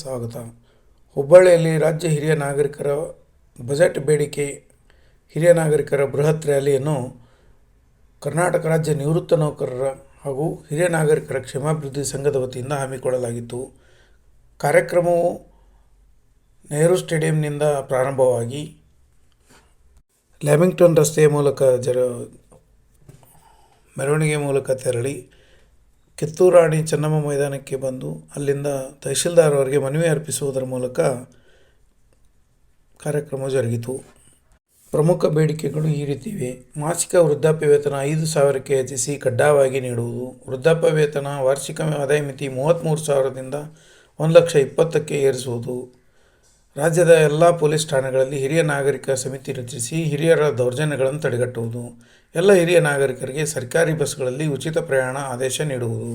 ಸ್ವಾಗತ. ಹುಬ್ಬಳ್ಳಿಯಲ್ಲಿ ರಾಜ್ಯ ಹಿರಿಯ ನಾಗರಿಕರ ಬಜೆಟ್ ಬೇಡಿಕೆ, ಹಿರಿಯ ನಾಗರಿಕರ ಬೃಹತ್ ರ್ಯಾಲಿಯನ್ನು ಕರ್ನಾಟಕ ರಾಜ್ಯ ನಿವೃತ್ತ ನೌಕರರ ಹಾಗೂ ಹಿರಿಯ ನಾಗರಿಕರ ಕ್ಷೇಮಾಭಿವೃದ್ಧಿ ಸಂಘದ ವತಿಯಿಂದ ಹಮ್ಮಿಕೊಳ್ಳಲಾಗಿತ್ತು. ಕಾರ್ಯಕ್ರಮವು ನೆಹರು ಸ್ಟೇಡಿಯಂನಿಂದ ಪ್ರಾರಂಭವಾಗಿ ಲ್ಯಾಮಿಂಗ್ಟನ್ ರಸ್ತೆಯ ಮೂಲಕ ಜರ, ಮೆರವಣಿಗೆ ಮೂಲಕ ತೆರಳಿ ಕಿತ್ತೂರು ರಾಣಿ ಚೆನ್ನಮ್ಮ ಮೈದಾನಕ್ಕೆ ಬಂದು ಅಲ್ಲಿಂದ ತಹಶೀಲ್ದಾರ್ ಅವರಿಗೆ ಮನವಿ ಅರ್ಪಿಸುವುದರ ಮೂಲಕ ಕಾರ್ಯಕ್ರಮ ಜರುಗಿತು. ಪ್ರಮುಖ ಬೇಡಿಕೆಗಳು ಈ ರೀತಿವೆ ಮಾಸಿಕ ವೃದ್ಧಾಪ್ಯ ವೇತನ ಐದು ಸಾವಿರಕ್ಕೆ ಹೆಚ್ಚಿಸಿ ಕಡ್ಡಾಯವಾಗಿ ನೀಡುವುದು. ವೃದ್ಧಾಪ್ಯ ವೇತನ ವಾರ್ಷಿಕ ಆದಾಯ ಮಿತಿ ಮೂವತ್ತ್ಮೂರು ಸಾವಿರದಿಂದ ಒಂದು ಲಕ್ಷ ಇಪ್ಪತ್ತಕ್ಕೆ ಏರಿಸುವುದು. ರಾಜ್ಯದ ಎಲ್ಲ ಪೊಲೀಸ್ ಠಾಣೆಗಳಲ್ಲಿ ಹಿರಿಯ ನಾಗರಿಕ ಸಮಿತಿ ರಚಿಸಿ ಹಿರಿಯರ ದೌರ್ಜನ್ಯಗಳನ್ನು ತಡೆಗಟ್ಟುವುದು. ಎಲ್ಲ ಹಿರಿಯ ನಾಗರಿಕರಿಗೆ ಸರ್ಕಾರಿ ಬಸ್ಗಳಲ್ಲಿ ಉಚಿತ ಪ್ರಯಾಣ ಆದೇಶ ನೀಡುವುದು.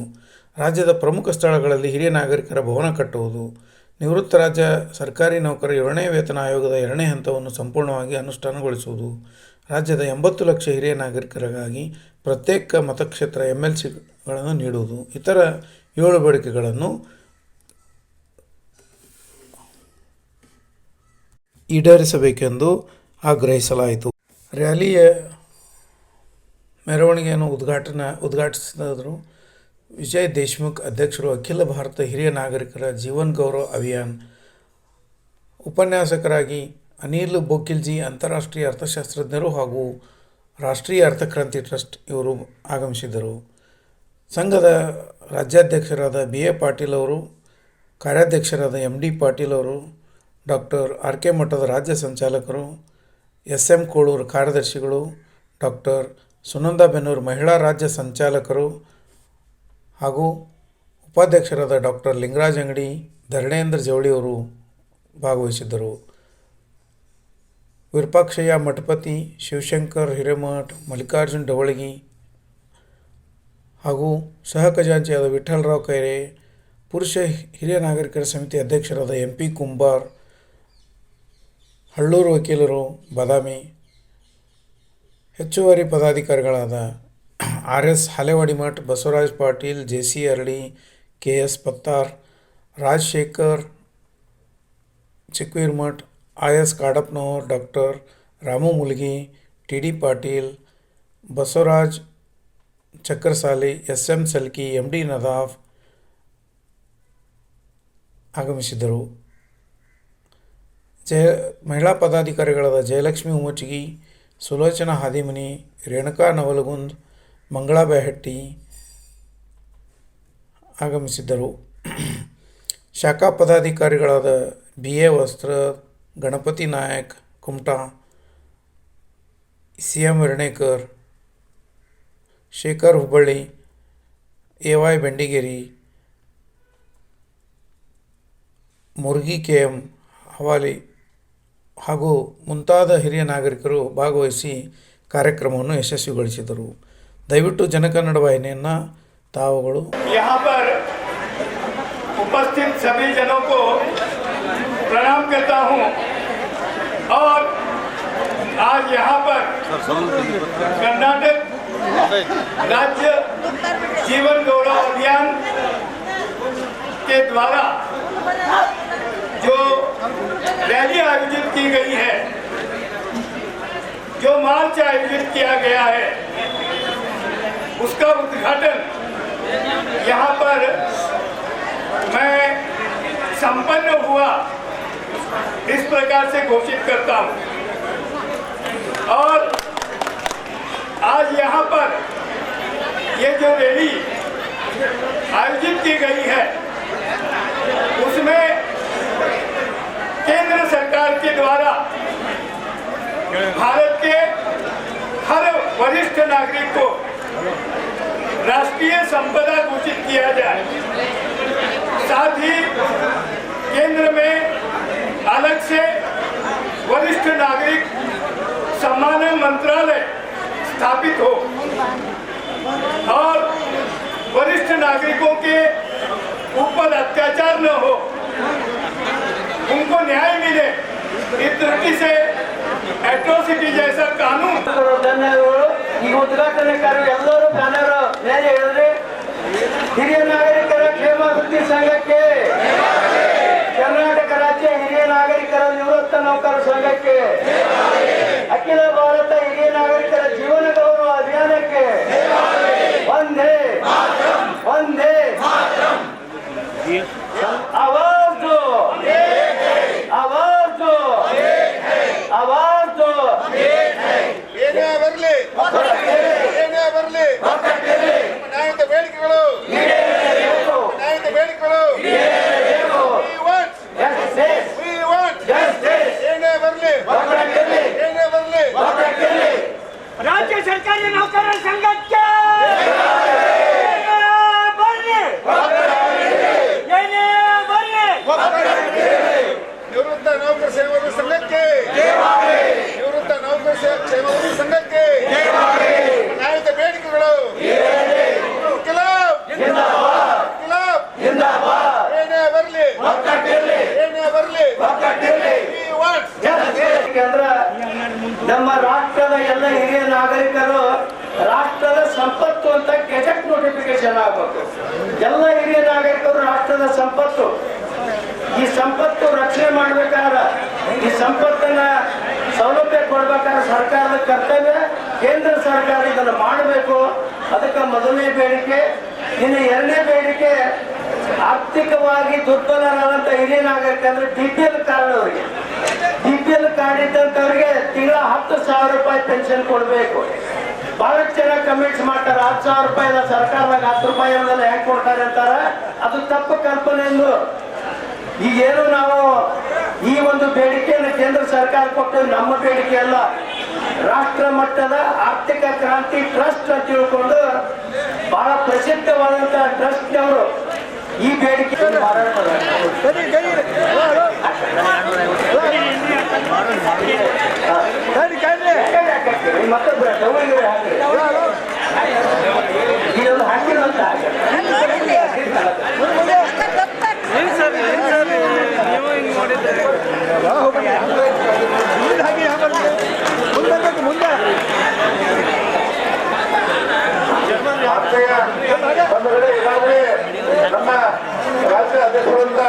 ರಾಜ್ಯದ ಪ್ರಮುಖ ಸ್ಥಳಗಳಲ್ಲಿ ಹಿರಿಯ ನಾಗರಿಕರ ಭವನ ಕಟ್ಟುವುದು. ನಿವೃತ್ತ ರಾಜ್ಯ ಸರ್ಕಾರಿ ನೌಕರ ಏಳನೇ ವೇತನ ಆಯೋಗದ ಎರಡನೇ ಹಂತವನ್ನು ಸಂಪೂರ್ಣವಾಗಿ ಅನುಷ್ಠಾನಗೊಳಿಸುವುದು. ರಾಜ್ಯದ ಎಂಬತ್ತು ಲಕ್ಷ ಹಿರಿಯ ನಾಗರಿಕರಿಗಾಗಿ ಪ್ರತ್ಯೇಕ ಮತಕ್ಷೇತ್ರ ಎಂ ಎಲ್ ಸಿಗಳನ್ನು ನೀಡುವುದು. ಇತರ ಏಳು ಬೇಡಿಕೆಗಳನ್ನು ಈಡೇರಿಸಬೇಕೆಂದು ಆಗ್ರಹಿಸಲಾಯಿತು. ರ್ಯಾಲಿಯ ಮೆರವಣಿಗೆಯನ್ನು ಉದ್ಘಾಟನೆ, ಉದ್ಘಾಟಿಸಿದರು ವಿಜಯ್ ದೇಶ್ಮುಖ್ ಅಧ್ಯಕ್ಷರು ಅಖಿಲ ಭಾರತ ಹಿರಿಯ ನಾಗರಿಕರ ಜೀವನ್ ಗೌರವ ಅಭಿಯಾನ್. ಉಪನ್ಯಾಸಕರಾಗಿ ಅನಿಲ್ ಬೋಕಿಲ್ಜಿ ಅಂತಾರಾಷ್ಟ್ರೀಯ ಅರ್ಥಶಾಸ್ತ್ರಜ್ಞರು ಹಾಗೂ ರಾಷ್ಟ್ರೀಯ ಅರ್ಥಕ್ರಾಂತಿ ಟ್ರಸ್ಟ್ ಇವರು ಆಗಮಿಸಿದರು ಸಂಘದ ರಾಜ್ಯಾಧ್ಯಕ್ಷರಾದ ಬಿ ಎ ಪಾಟೀಲ್ ಅವರು, ಕಾರ್ಯಾಧ್ಯಕ್ಷರಾದ ಎಂ ಡಿ ಪಾಟೀಲ್ ಅವರು ಡಾಕ್ಟರ್ ಆರ್ ಕೆ ಮಠದ ರಾಜ್ಯ ಸಂಚಾಲಕರು ಎಸ್ ಎಂ ಕೋಳೂರು ಕಾರ್ಯದರ್ಶಿಗಳು, ಡಾಕ್ಟರ್ ಸುನಂದ ಬೆನ್ನೂರು ಮಹಿಳಾ ರಾಜ್ಯ ಸಂಚಾಲಕರು ಹಾಗೂ ಉಪಾಧ್ಯಕ್ಷರಾದ ಡಾಕ್ಟರ್ ಲಿಂಗರಾಜ್ ಅಂಗಡಿ, ಧರಣೇಂದ್ರ ಜವಳಿಯವರು ಭಾಗವಹಿಸಿದ್ದರು. ವಿರೂಪಾಕ್ಷಯ್ಯ ಮಠಪತಿ, ಶಿವಶಂಕರ್ ಹಿರೇಮಠ್, ಮಲ್ಲಿಕಾರ್ಜುನ್ ಡವಳಗಿ ಹಾಗೂ ಸಹ ಖಜಾಂಚಿಯಾದ ವಿಠ್ಠಲರಾವ್ ಕೈರೆ, ಪುರುಷ ಹಿರಿಯ ನಾಗರಿಕರ ಸಮಿತಿ ಅಧ್ಯಕ್ಷರಾದ ಎಂ ಪಿ ಕುಂಬಾರ್ ಹಳ್ಳೂರು ವಕೀಲರು, ಬಾದಾಮಿ, ಹೆಚ್ಚುವರಿ ಪದಾಧಿಕಾರಿಗಳಾದ R S Halewadimath, Basavaraj Patil, J C Arali K S Pattar, Rajashekhar Chikveermath I S Kadappanavar doctor Ramu Mulgi, T D Patil, Basavaraj Chakrasali, S M Salki, M D Nadaf ಆಗಮಿಸಿದ್ದರು. ಜಯ, ಮಹಿಳಾ ಪದಾಧಿಕಾರಿಗಳಾದ ಜಯಲಕ್ಷ್ಮಿ ಉಮಚಗಿ ಸುಲೋಚನಾ ಹಾದಿಮನಿ, ರೇಣುಕಾ ನವಲಗುಂದ್, ಮಂಗಳಾ ಬೆಹಟ್ಟಿ ಆಗಮಿಸಿದ್ದರು. ಶಾಖಾ ಪದಾಧಿಕಾರಿಗಳಾದ B A Vastra, Ganapati Nayak, Kumta, C M Virnekar Shekhar Hubballi, A Y Bendigeri, Murugi K M Havali ಹಾಗೂ ಮುಂತಾದ ಹಿರಿಯ ನಾಗರಿಕರು ಭಾಗವಹಿಸಿ ಕಾರ್ಯಕ್ರಮವನ್ನು ಯಶಸ್ವಿಗೊಳಿಸಿದರು ದಯವಿಟ್ಟು ಜನಕನ್ನಡ ವಾಹಿನಿಯನ್ನು ತಾವುಗಳು यहाँ पर उपस्थित सभी जनों को प्रणाम करता हूँ और आज यहाँ पर कर्नाटक राज्य जीवन गौरव अभियान के द्वारा की गई है। जो मार्च आयोजित किया गया है, उसका उद्घाटन यहाँ पर मैं संपन्न हुआ, इस प्रकार से घोषित करता हूँ। और आज यहाँ पर ये जो रैली आयोजित की गई है उसमें केंद्र सरकार के द्वारा भारत के हर वरिष्ठ नागरिक को राष्ट्रीय संपदा घोषित किया जाए। साथ ही केंद्र में अलग से वरिष्ठ नागरिक सम्मान मंत्रालय स्थापित हो और वरिष्ठ नागरिकों के ऊपर अत्याचार न हो उनको न्याय मिले। इस तरीके से ಕಾನೂನು ಧನ್ಯವಾದಗಳು ಎಲ್ಲರೂ ಬ್ಯಾನರ್ ಮೇಲೆ ಹೇಳಿದ್ರೆ ಹಿರಿಯ ನಾಗರಿಕರ ಕ್ಷೇಮಾಭಿವೃದ್ಧಿ ಸಂಘಕ್ಕೆ ಕರ್ನಾಟಕ ರಾಜ್ಯ ಹಿರಿಯ ನಾಗರಿಕರ ನಿವೃತ್ತ ನೌಕರ ಸಂಘಕ್ಕೆ ಅಖಿಲ ಭಾರತ ಹಿರಿಯ ನಾಗರಿಕರ ಜೀವನ ಗೌರವ ಅಭಿಯಾನಕ್ಕೆ ಒಂದೇ ಒಂದೇ ಗೆಜೆಟ್ ಜನ ಆಗಬೇಕು. ಎಲ್ಲ ಹಿರಿಯ ನಾಗರಿಕರು ರಾಷ್ಟ್ರದ ಸಂಪತ್ತು. ಈ ಸಂಪತ್ತು ರಕ್ಷಣೆ ಮಾಡ್ಬೇಕಾದ ಈ ಸಂಪತ್ತನ್ನ ಸೌಲಭ್ಯ ಕೊಡ್ಬೇಕಾದ್ರೆ ಸರ್ಕಾರದ ಕರ್ತವ್ಯ. ಕೇಂದ್ರ ಸರ್ಕಾರ ಇದನ್ನು ಮಾಡಬೇಕು. ಅದಕ್ಕೆ ಮೊದಲನೇ ಬೇಡಿಕೆ. ಇನ್ನು ಎರಡನೇ ಬೇಡಿಕೆ, ಆರ್ಥಿಕವಾಗಿ ದುರ್ಬಲರಾದಂಥ ಹಿರಿಯ ನಾಗರಿಕ ಅಂದ್ರೆ ಬಿ ಪಿ ಎಲ್ ಕಾರ್ಡ್ ಅವರಿಗೆ. ಬಿ ಪಿ ಎಲ್ ಕಾರ್ಡ್ ಇದ್ದಂಥವ್ರಿಗೆ ತಿಂಗಳ ಹತ್ತು ಸಾವಿರ ರೂಪಾಯಿ ಪೆನ್ಷನ್ ಕೊಡಬೇಕು. ಬಹಳಷ್ಟು ಜನ ಕಮೆಂಟ್ಸ್ ಮಾಡ್ತಾರೆ ಹತ್ತು ಸಾವಿರ ರೂಪಾಯಿ ಅದ ಸರ್ಕಾರದಾಗ ಹತ್ತು ರೂಪಾಯಿ ಅನ್ನೋದೆಲ್ಲ ಹೆಂಗ್ ಕೊಡ್ತಾರೆ ಅಂತಾರ? ಅದು ತಪ್ಪು ಕಲ್ಪನೆ ಎಂದು. ಈಗೇನು ನಾವು ಈ ಒಂದು ಬೇಡಿಕೆಯನ್ನು ಕೇಂದ್ರ ಸರ್ಕಾರ ಕೊಟ್ಟು ನಮ್ಮ ಬೇಡಿಕೆ ಅಲ್ಲ ರಾಷ್ಟ್ರ ಮಟ್ಟದ ಆರ್ಥಿಕ ಕ್ರಾಂತಿ ಟ್ರಸ್ಟ್ ಅಂತ ತಿಳ್ಕೊಂಡು ಬಹಳ ಪ್ರಸಿದ್ಧವಾದಂತಹ ಟ್ರಸ್ಟ್ ಅವರು ಈ ಬೇಡಿಕೆ ಮಾರಾಟ ಮಾಡ್ತಾರೆ. ಮತ್ತೆ ತಗೊಳ್ಳಿದ್ರೆ ಹಾಕ್ರಿ ಇದೊಂದು ಹಾಕಿರೋಂತ ಆತ್ಮೀಯ ಬಂಧುಗಳೇ ಈಗಾಗಲೇ ನಮ್ಮ ರಾಜ್ಯ ಅಧ್ಯಕ್ಷರಾದ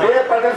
ಬಿ ಎ ಪಾಟೀಲ್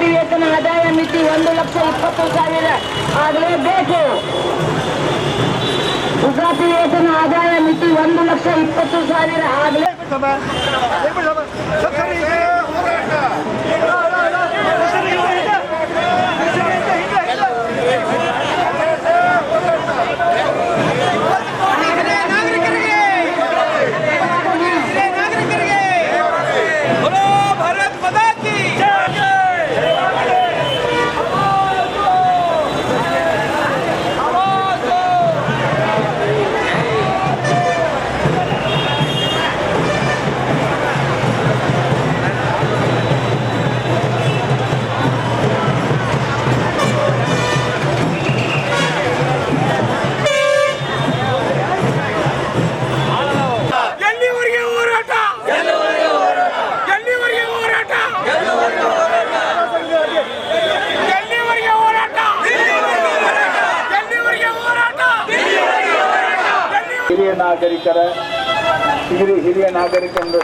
ವೃದ್ಧಾಪ್ಯ ವೇತನ ಆದಾಯ ಮಿತಿ ಒಂದು ಲಕ್ಷ ಇಪ್ಪತ್ತು ಸಾವಿರ. ಆಗಲೇಬೇಕು ವೃದ್ಧಾಪ್ಯ ವೇತನ ಆದಾಯ ಮಿತಿ ಒಂದು ಲಕ್ಷ ಇಪ್ಪತ್ತು ಸಾವಿರ. ಆಗಲೇ ಹಿರಿಯ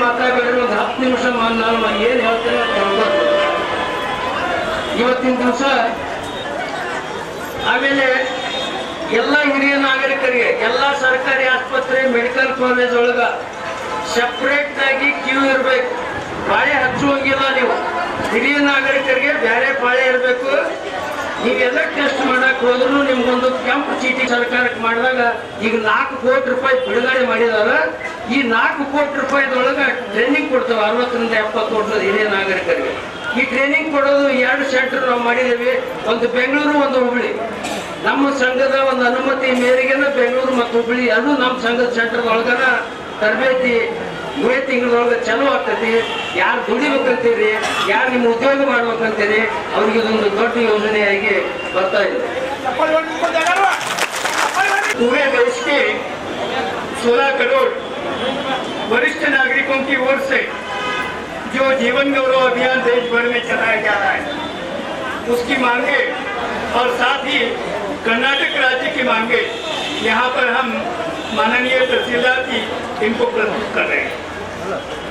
ದಯಮಾಡಿ ಮಾತಾಡಬೇಡಿ ಒಂದು ಹತ್ತು ನಿಮಿಷ ನಾನು ಏನು ಹೇಳ್ತೇನೆ ಇವತ್ತಿನ ದಿವಸ ಆಮೇಲೆ ಎಲ್ಲ ಹಿರಿಯ ನಾಗರಿಕರಿಗೆ, ಎಲ್ಲ ಸರ್ಕಾರಿ ಆಸ್ಪತ್ರೆ, ಮೆಡಿಕಲ್ ಕಾಲೇಜ್ ಒಳಗ ಸಪ್ರೇಟ್ ಆಗಿ ಕ್ಯೂ ಇರಬೇಕು. ಪಾಳೆ ಹಚ್ಚುವಂಗಿಲ್ಲ ನೀವು. ಹಿರಿಯ ನಾಗರಿಕರಿಗೆ ಬೇರೆ ಪಾಳೆ ಇರಬೇಕು. ನೀವೆಲ್ಲ ಟೆಸ್ಟ್ ಮಾಡಕ್ ಹೋದ್ರು ನಿಮ್ಗೊಂದು ಕೆಂಪು ಚೀಟಿ ಸರ್ಕಾರಕ್ಕೆ ಮಾಡಿದಾಗ ಈಗ ನಾಲ್ಕು ಕೋಟಿ ರೂಪಾಯಿ ಬಿಡುಗಡೆ ಮಾಡಿದಾರ. ಈ ನಾಲ್ಕು ಕೋಟಿ ರೂಪಾಯಿದೊಳಗೆ ಟ್ರೈನಿಂಗ್ ಕೊಡ್ತೇವೆ, ಅರವತ್ತರಿಂದ ಎಪ್ಪತ್ತು ವರ್ಷದ ಹಿರಿಯ ನಾಗರಿಕರಿಗೆ. ಈ ಟ್ರೈನಿಂಗ್ ಕೊಡೋದು ಎರಡು ಸೆಂಟರ್ ನಾವು ಮಾಡಿದ್ದೇವೆ, ಒಂದು ಬೆಂಗಳೂರು, ಒಂದು ಹುಬ್ಳಿ. ನಮ್ಮ ಸಂಘದ ಒಂದು ಅನುಮತಿ ಮೇರೆಗೆ ಬೆಂಗಳೂರು ಮತ್ತು ಹುಬ್ಳಿ ಎರಡು ನಮ್ಮ ಸಂಘದ ಸೆಂಟರ್ ಒಳಗನ ತರಬೇತಿ ಮೇ ತಿಂಗಳೊಳಗೆ ಚಲೋ ಆಗ್ತೈತಿ. ಯಾರು ದುಡಿಬೇಕಂತೀರಿ ಯಾರು ನಿಮ್ಮ ಉದ್ಯೋಗ ಮಾಡ್ಬೇಕಂತೀರಿ ಅವ್ರಿಗೆ ಇದೊಂದು ದೊಡ್ಡ ಯೋಜನೆಯಾಗಿ ಬರ್ತಾ ಇದೆ पूरे देश के 16 करोड़ वरिष्ठ नागरिकों की ओर से जो जीवन गौरव अभियान देश भर में चलाया जा रहा है उसकी मांगे और साथ ही कर्नाटक राज्य की मांगे यहाँ पर हम माननीय तहसीलदार की इनको प्रस्तुत कर रहे हैं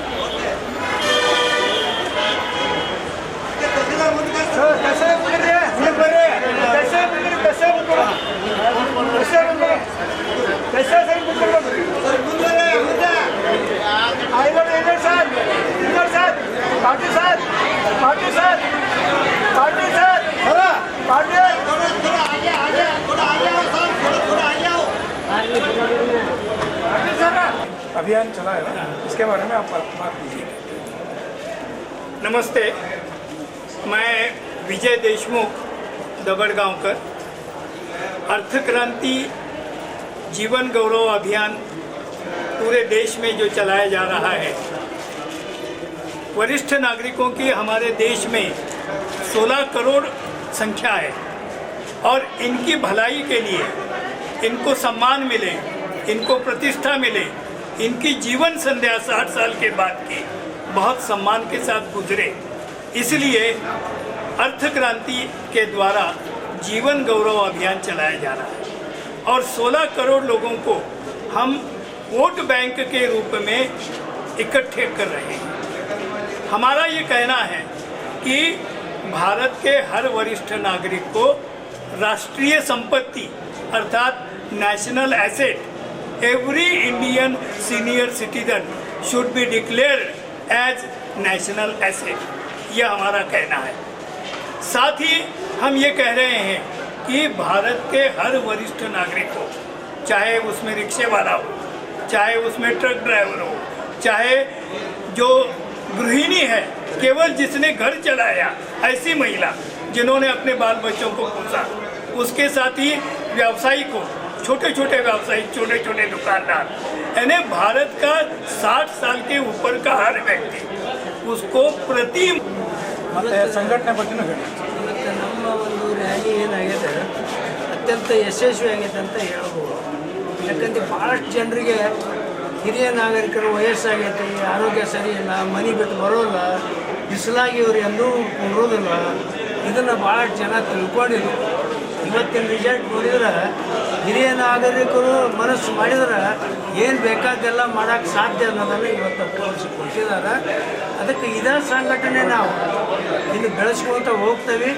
अभियान चला है इसके बारे में आप बात कीजिए। नमस्ते। मैं विजय देशमुख दबड़गांवकर अर्थ क्रांति जीवन गौरव अभियान पूरे देश में जो चलाया जा रहा है, वरिष्ठ नागरिकों की हमारे देश में 16 करोड़ संख्या है और इनकी भलाई के लिए इनको सम्मान मिले, इनको प्रतिष्ठा मिले, इनकी जीवन संध्या साठ साल के बाद की बहुत सम्मान के साथ गुजरे। इसलिए अर्थ क्रांति के द्वारा जीवन गौरव अभियान चलाया जा रहा है। और 16 करोड़ लोगों को हम वोट बैंक के रूप में इकट्ठे कर रहे हैं। हमारा ये कहना है कि भारत के हर वरिष्ठ नागरिक को राष्ट्रीय संपत्ति अर्थात national asset every Indian senior citizen should be declared as national asset यह हमारा कहना है। साथ ही हम ये कह रहे हैं कि भारत के हर वरिष्ठ नागरिक को, चाहे उसमें रिक्शे वाला हो, चाहे उसमें ट्रक ड्राइवर हो, चाहे जो गृहिणी है, केवल जिसने घर चलाया, ऐसी महिला जिन्होंने अपने बाल बच्चों को पोसा, उसके साथ ही व्यावसायिक हो छोटे छोटे व्यावसायिक छोटे छोटे दुकानदार, यानी भारत का 60 साल के ऊपर का हर व्यक्ति, उसको प्रति ಮತ್ತೆ ಸಂಘಟನೆ ಬಗ್ಗೆನೂ ಹೇಳಿ. ಮತ್ತು ನಮ್ಮ ಒಂದು ರ್ಯಾಲಿ ಏನಾಗಿದೆ, ಅತ್ಯಂತ ಯಶಸ್ವಿ ಆಗೈತೆ ಅಂತ ಹೇಳ್ಬೋದು. ಯಾಕಂದ್ರೆ ಭಾಳಷ್ಟು ಜನರಿಗೆ ಹಿರಿಯ ನಾಗರಿಕರು ವಯಸ್ಸಾಗೈತಿ, ಆರೋಗ್ಯ ಸರಿ ಇಲ್ಲ ಮನೆ ಬಿಟ್ಟು ಬರೋಲ್ಲ ಬಿಸಿಲಾಗಿ ಇವ್ರು ಎಂದೂ ಕೊಡೋದಿಲ್ಲ ಇದನ್ನು ಭಾಳಷ್ಟು ಜನ ತಿಳ್ಕೊಂಡಿದ್ರು. ಇವತ್ತಿನ ರಿಸಲ್ಟ್ ನೋಡಿದ್ರೆ ಹಿರಿಯ ನಾಗರಿಕರು ಮನಸ್ಸು ಮಾಡಿದ್ರೆ ಏನು ಬೇಕಾದ್ದೆಲ್ಲ ಮಾಡೋಕ್ಕೆ ಸಾಧ್ಯ ಅನ್ನೋದನ್ನು ಇವತ್ತು ತೋರಿಸಿಕೊಟ್ಟಿದ್ದಾರೆ ಅದಕ್ಕೆ ಇದೇ ಸಂಘಟನೆ ನಾವು ಇಲ್ಲಿ ಬೆಳೆಸ್ಕೊಳ್ತಾ ಹೋಗ್ತೇವೆ.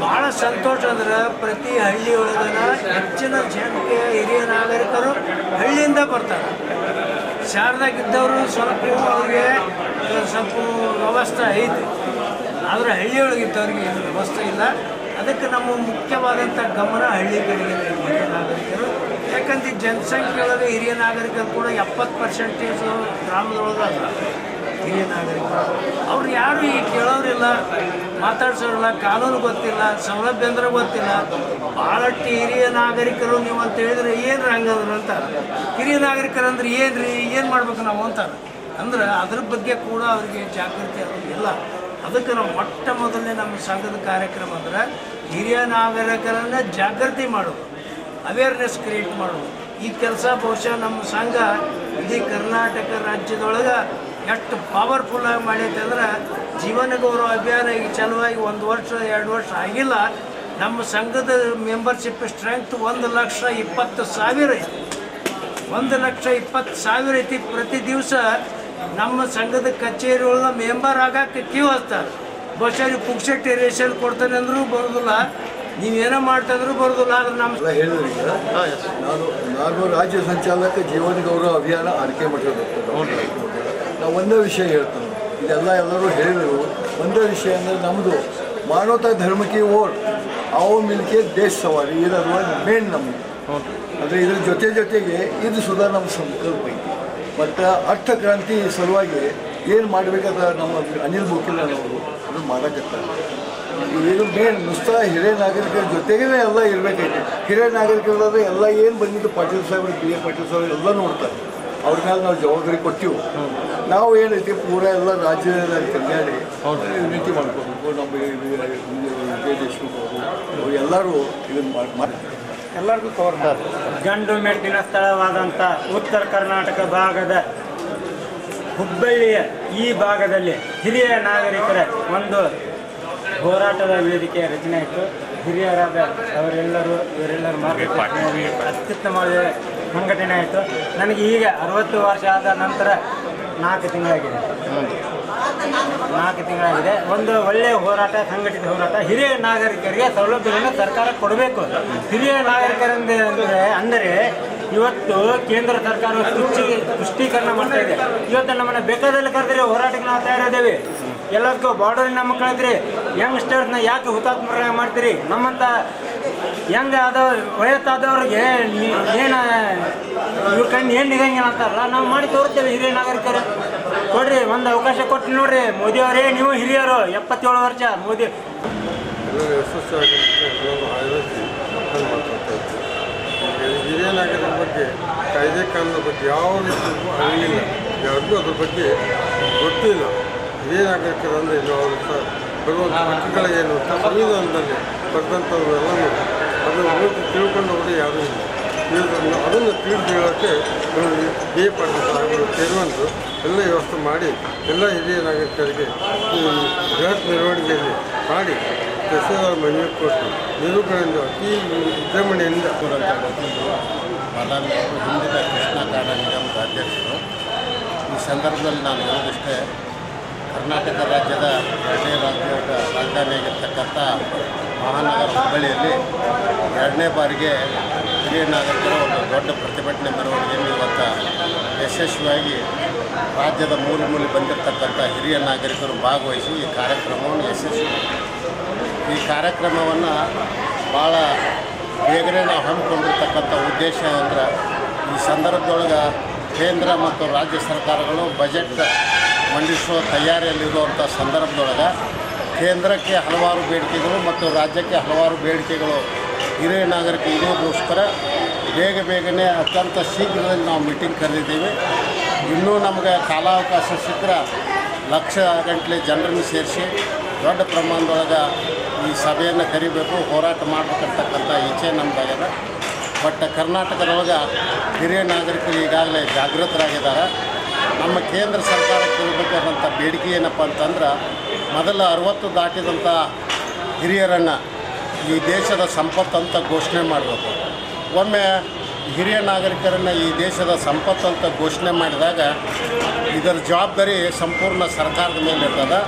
ಭಾಳ ಸಂತೋಷ ಅಂದ್ರೆ ಪ್ರತಿ ಹಳ್ಳಿ ಒಳಗನ ಹೆಚ್ಚಿನ ಜನಕ್ಕೆ ಹಿರಿಯ ನಾಗರಿಕರು ಹಳ್ಳಿಯಿಂದ ಬರ್ತಾರೆ. ಶಾರದಾಗಿದ್ದವರು ಸ್ವಲ್ಪ ಅವ್ರಿಗೆ ಸ್ವಲ್ಪ ವ್ಯವಸ್ಥೆ ಐತಿ. ಆದರೆ ಹಳ್ಳಿಯೊಳಗಿದ್ದವ್ರಿಗೆ ಏನು ವ್ಯವಸ್ಥೆ ಇಲ್ಲ. ಅದಕ್ಕೆ ನಮ್ಮ ಮುಖ್ಯವಾದಂಥ ಗಮನ ಹಳ್ಳಿ ಕಡೆಗೆ ನಾಗರಿಕರು. ಈ ಜನಸಂಖ್ಯೆ ಒಳಗೆ ಹಿರಿಯ ನಾಗರಿಕರು ಕೂಡ ಎಪ್ಪತ್ತು ಪರ್ಸೆಂಟೇಜು ಗ್ರಾಮದೊಳಗೆ ಅಲ್ಲ. ಹಿರಿಯ ನಾಗರಿಕರು. ಅವ್ರು ಯಾರು ಈ ಕೇಳೋರಿಲ್ಲ, ಮಾತಾಡ್ಸೋರಿಲ್ಲ, ಕಾನೂನು ಗೊತ್ತಿಲ್ಲ ಸೌಲಭ್ಯ ಅಂದ್ರೆ ಗೊತ್ತಿಲ್ಲ. ಭಾಳಷ್ಟು ಹಿರಿಯ ನಾಗರಿಕರು ನೀವು ಅಂತ ಹೇಳಿದ್ರೆ ಏನು ಹಂಗಂದ್ರು ಅಂತಾರೆ. ಹಿರಿಯ ನಾಗರಿಕರು ಅಂದ್ರೆ ಏನು ರೀ ಏನು ಮಾಡ್ಬೇಕು ನಾವು ಅಂತಾರೆ. ಅಂದ್ರೆ ಅದ್ರ ಬಗ್ಗೆ ಕೂಡ ಅವರಿಗೆ ಜಾಗೃತಿ ಇಲ್ಲ. ಅದಕ್ಕೆ ನಾವು ಮೊಟ್ಟ ಮೊದಲನೇ ನಮ್ಮ ಸಂಘದ ಕಾರ್ಯಕ್ರಮ ಅಂದ್ರೆ ಹಿರಿಯ ನಾಗರಿಕರನ್ನ ಜಾಗೃತಿ ಮಾಡೋದು ಅವೇರ್ನೆಸ್ ಕ್ರಿಯೇಟ್ ಮಾಡೋದು. ಈ ಕೆಲಸ ಬಹುಶಃ ನಮ್ಮ ಸಂಘ ಇಡೀ ಕರ್ನಾಟಕ ರಾಜ್ಯದೊಳಗೆ ಎಷ್ಟು ಪವರ್ಫುಲ್ಲಾಗಿ ಮಾಡೈತೆ ಅಂದ್ರೆ ಜೀವನ ಗೌರವ ಅಭಿಯಾನ ಈಗ ಚಲುವಾಗಿ ಒಂದು ವರ್ಷ, ಎರಡು ವರ್ಷ ಆಗಿಲ್ಲ. ನಮ್ಮ ಸಂಘದ ಮೆಂಬರ್ಶಿಪ್ ಸ್ಟ್ರೆಂತ್ ಒಂದು ಲಕ್ಷ ಇಪ್ಪತ್ತು ಸಾವಿರ ಐತಿ. ಒಂದು ಲಕ್ಷ ಇಪ್ಪತ್ತು ಸಾವಿರ ಐತಿ. ಪ್ರತಿ ದಿವಸ ನಮ್ಮ ಸಂಘದ ಕಚೇರಿ ಮೆಂಬರ್ ಆಗಕ್ಕೆ ಕ್ಯೂ ಹಚ್ತಾರೆ. ಬಹುಶಃ ನೀವು ಟೆರೇಷನ್ ರೇಷನ್ ಕೊಡ್ತಾನೆ ಅಂದರೂ ಬರೋದಿಲ್ಲ. ನೀವೇನೋ ಮಾಡ್ತಾಂದ್ರೂ ಬರೋದಿಲ್ಲ ಆದ್ರೆ ನಮ್ಮ ಹೇಳಿದ್ರಿ ಈಗ. ನಾನು ನಾನು ರಾಜ್ಯ ಸಂಚಾಲಕ ಜೀವನ ಗೌರವ ಅಭಿಯಾನ ಆಯ್ಕೆ ಮಠದ ನಾವು ಒಂದೇ ವಿಷಯ ಹೇಳ್ತೇನೆ. ಇದೆಲ್ಲ ಎಲ್ಲರೂ ಹೇಳಿದರು. ಒಂದೇ ವಿಷಯ ಅಂದರೆ ನಮ್ಮದು ಮಾನವತಾ ಧರ್ಮಕ್ಕೆ ಓಟ್ ಅವು ಮಿಲ್ಕೆ ದೇಶ ಸವಾರಿ. ಇರೋದು ಮೇನ್ ನಮ್ಮದು ಅಂದರೆ ಇದ್ರ ಜೊತೆ ಜೊತೆಗೆ ಇದು ಸುಧಾ ನಮ್ಮ ಸಂಕಲ್ಪ ಐತಿ. ಮತ್ತು ಅರ್ಥ ಕ್ರಾಂತಿ ಸಲುವಾಗಿ ಏನು ಮಾಡಬೇಕಾದ ನಮ್ಮ ಅನಿಲ್ ಬೋಕಿಲ್ಲನವರು ಅದು ಮಾಡಕತ್ತಾರೆ. ಇದು ಮೇನ್ ನುಸ್ತಾ ಹಿರಿಯ ನಾಗರಿಕರ ಜೊತೆಗೇ ಎಲ್ಲ ಇರಬೇಕೈತಿ. ಹಿರಿಯ ನಾಗರಿಕರಲ್ಲದೆ ಎಲ್ಲ ಏನು ಬಂದಿದ್ದು ಪಾಟೀಲ್ ಸಾಹೇಬ್ರು ಬಿ ಎ ಪಾಟೀಲ್ ಸಾಹೇಬ್ರು ಎಲ್ಲ ನೋಡ್ತಾರೆ. ಅವ್ರ ಮೇಲೆ ನಾವು ಜವಾಬ್ದಾರಿ ಕೊಟ್ಟಿವು ನಾವು ಏನೈತಿ ಪೂರ ಎಲ್ಲ ರಾಜ್ಯದ ಕಲ್ಯಾಣಿ ಯುನಿಟಿ ಮಾಡ್ಕೋಬೇಕು. ನಮ್ಮ ವಿಜಯ ದೇಶಮುಖ್ ಅವರು ಎಲ್ಲರೂ ಇದನ್ನು ಮಾಡಿ ಎಲ್ಲರಿಗೂ ತೋರ್ತಾರೆ ಗಂಡು ಮೆಟ್ಟಿನ ಸ್ಥಳವಾದಂಥ ಉತ್ತರ ಕರ್ನಾಟಕ ಭಾಗದ ಹುಬ್ಬಳ್ಳಿಯ ಈ ಭಾಗದಲ್ಲಿ ಹಿರಿಯ ನಾಗರಿಕರ ಒಂದು ಹೋರಾಟದ ವೇದಿಕೆ ರಚನೆ ಆಯಿತು. ಹಿರಿಯರಾದ ಅವರೆಲ್ಲರೂ ಇವರೆಲ್ಲರೂ ಮಾರ್ಗದರ್ಶನದಲ್ಲಿ ಅತ್ಯುತ್ತಮವಾದ ಸಂಘಟನೆ ಆಯಿತು. ನನಗೆ ಈಗ ಅರವತ್ತು ವರ್ಷ ಆದ ನಂತರ ನಾಲ್ಕು ತಿಂಗಳಾಗಿದೆ. ನಾಲ್ಕು ತಿಂಗಳಾಗಿದೆ. ಒಂದು ಒಳ್ಳೆಯ ಹೋರಾಟ, ಸಂಘಟಿತ ಹೋರಾಟ. ಹಿರಿಯ ನಾಗರಿಕರಿಗೆ ಸೌಲಭ್ಯಗಳನ್ನು ಸರ್ಕಾರ ಕೊಡಬೇಕು. ಹಿರಿಯ ನಾಗರಿಕರಿಂದ ಅಂದರೆ ಅಂದರೆ ಇವತ್ತು ಕೇಂದ್ರ ಸರ್ಕಾರ ತುಷ್ಟಿ ತುಷ್ಟೀಕರಣ ಮಾಡ್ತಾ ಇದೆ. ಇವತ್ತು ನಮ್ಮನ್ನು ಬೇಕಾದಲ್ಲಿ ಕರೆದರೆ ಹೋರಾಟಕ್ಕೆ ನಾವು ತಯಾರಿದ್ದೇವೆ. ಎಲ್ಲದಕ್ಕೂ ನಮ್ಮ ಮಕ್ಕಳಿದ್ರಿ ಯಂಗ್ಸ್ಟರ್ಸ್ನ ಯಾಕೆ ಹುತಾತ್ಮರ ಮಾಡ್ತೀರಿ? ನಮ್ಮಂಥ ಹೆಂಗ ಅದ ವಯಸ್ಸಾದವ್ರಿಗೆ ಏನು, ಇವ್ರ ಕಣ್ಣು ಏನು ನಿಗಂಗಿಲ್ಲ ಅಂತಾರಲ್ಲ, ನಾವು ಮಾಡಿ ತೋರ್ತೇವೆ ಹಿರಿಯ ನಾಗರಿಕರು. ಕೊಡ್ರಿ, ಒಂದು ಅವಕಾಶ ಕೊಟ್ಟು ನೋಡ್ರಿ. ಮೋದಿ ಅವರೇ, ನೀವು ಹಿರಿಯರು. ಎಪ್ಪತ್ತೇಳು ವರ್ಷ ಮೋದಿ. ಹಿರಿಯ ನಾಗರಿಕರ ಬಗ್ಗೆ, ಕಾಯ್ದೆ ಕಾನೂನು ಬಗ್ಗೆ ಯಾವ ರೀತಿ ಅರಿವಿಲ್ಲ. ಯಾರಿಗೂ ಅದ್ರ ಬಗ್ಗೆ ಗೊತ್ತಿಲ್ಲ. ಹಿರಿಯ ನಾಗರಿಕರು ಅಂದರೆ ನಾವು ಅವರು ಬರುವಂಥ ಹಕ್ಕುಗಳೇನು? ಅಂತ ಸಂವಿಧಾನದಲ್ಲಿ ಬರೆದಂಥವು ಎಲ್ಲನೂ ಅದನ್ನು ಓದಿ ತಿಳ್ಕೊಂಡವರು ಯಾರೂ ಇಲ್ಲ. ಇದನ್ನು ಅದನ್ನು ತಿಳಿದು ಹೇಳೋಕ್ಕೆ ಬಿ ಎ ಪಾಟೀಲ್ ಸಾಹೇಬರು ಸೇರುವಂತು ಎಲ್ಲ ವ್ಯವಸ್ಥೆ ಮಾಡಿ ಎಲ್ಲ ಹಿರಿಯ ನಾಗರಿಕರಿಗೆ ಈ ಬೃಹತ್ ಮೆರವಣಿಗೆಯಲ್ಲಿ ಮಾಡಿ ದಸರಾ ಮನವಿ ಕೊಟ್ಟು ನಿರೂಪಣೆಯಿಂದ ಅತಿ ವಿಜೃಂಭಣೆಯಿಂದ ಬಾದಾಮಿ ಹಿಂದಿನ ಕೃಷ್ಣ ಕಾಡ ನಿಗಮದ ಅಧ್ಯಕ್ಷರು. ಈ ಸಂದರ್ಭದಲ್ಲಿ ನಾನು ಹೇಳೋದಿಷ್ಟೇ ಕರ್ನಾಟಕ ರಾಜ್ಯದ ಎರಡನೇ ರಾಜ್ಯದ ರಾಜಧಾನಿಯಾಗಿರ್ತಕ್ಕಂಥ ಮಹಾನಗರ ಹುಬ್ಬಳ್ಳಿಯಲ್ಲಿ ಎರಡನೇ ಬಾರಿಗೆ ಹಿರಿಯ ನಾಗರಿಕರ ಒಂದು ದೊಡ್ಡ ಪ್ರತಿಭಟನೆ ಮೆರವಣಿಗೆಯನ್ನು ಇವತ್ತು ಯಶಸ್ವಿಯಾಗಿ ರಾಜ್ಯದ ಮೂಲೆ ಮೂಲೆ ಬಂದಿರತಕ್ಕಂಥ ಹಿರಿಯ ನಾಗರಿಕರು ಭಾಗವಹಿಸಿ ಈ ಕಾರ್ಯಕ್ರಮವನ್ನು ಯಶಸ್ವಿ ಈ ಕಾರ್ಯಕ್ರಮವನ್ನು ಭಾಳ ಬೇಗನೆ ನಾವು ಹಮ್ಮಿಕೊಂಡಿರ್ತಕ್ಕಂಥ ಉದ್ದೇಶ ಅಂದ್ರೆ ಈ ಸಂದರ್ಭದೊಳಗೆ ಕೇಂದ್ರ ಮತ್ತು ರಾಜ್ಯ ಸರ್ಕಾರಗಳು ಬಜೆಟ್ ಮಂಡಿಸುವ ತಯಾರಿಯಲ್ಲಿರುವಂಥ ಸಂದರ್ಭದೊಳಗೆ ಕೇಂದ್ರಕ್ಕೆ ಹಲವಾರು ಬೇಡಿಕೆಗಳು ಮತ್ತು ರಾಜ್ಯಕ್ಕೆ ಹಲವಾರು ಬೇಡಿಕೆಗಳು ಹಿರಿಯ ನಾಗರಿಕ ಇರೋದಕ್ಕೋಸ್ಕರ ಬೇಗ ಬೇಗನೆ ಅತ್ಯಂತ ಶೀಘ್ರದಲ್ಲಿ ನಾವು ಮೀಟಿಂಗ್ ಕರೆದಿದ್ದೀವಿ. ಇನ್ನೂ ನಮಗೆ ಕಾಲಾವಕಾಶ ಸಿಕ್ಕರೆ ಲಕ್ಷ ಗಂಟಲೆ ಜನರನ್ನು ಸೇರಿಸಿ ದೊಡ್ಡ ಪ್ರಮಾಣದೊಳಗೆ ಈ ಸಭೆಯನ್ನು ಕರಿಬೇಕು, ಹೋರಾಟ ಮಾಡಬೇಕಂತಕ್ಕಂಥ ಇಚ್ಛೆ ನಮ್ಮದಾಗ್ಯದ ಬಟ್ ಕರ್ನಾಟಕದೊಳಗೆ ಹಿರಿಯ ನಾಗರಿಕರು ಈಗಾಗಲೇ ಜಾಗೃತರಾಗಿದ್ದಾರೆ. ನಮ್ಮ ಕೇಂದ್ರ ಸರ್ಕಾರಕ್ಕೆ ಇರಬೇಕಾದಂಥ ಬೇಡಿಕೆ ಏನಪ್ಪ ಅಂತಂದ್ರೆ ಮೊದಲ ಅರವತ್ತು ದಾಟಿದಂಥ ಹಿರಿಯರನ್ನು ಈ ದೇಶದ ಸಂಪತ್ತು ಅಂತ ಘೋಷಣೆ ಮಾಡಬೇಕು. ಒಮ್ಮೆ ಹಿರಿಯ ನಾಗರಿಕರನ್ನು ಈ ದೇಶದ ಸಂಪತ್ತು ಅಂತ ಘೋಷಣೆ ಮಾಡಿದಾಗ ಇದರ ಜವಾಬ್ದಾರಿ ಸಂಪೂರ್ಣ ಸರ್ಕಾರದ ಮೇಲೆ ಇರ್ತದೆ.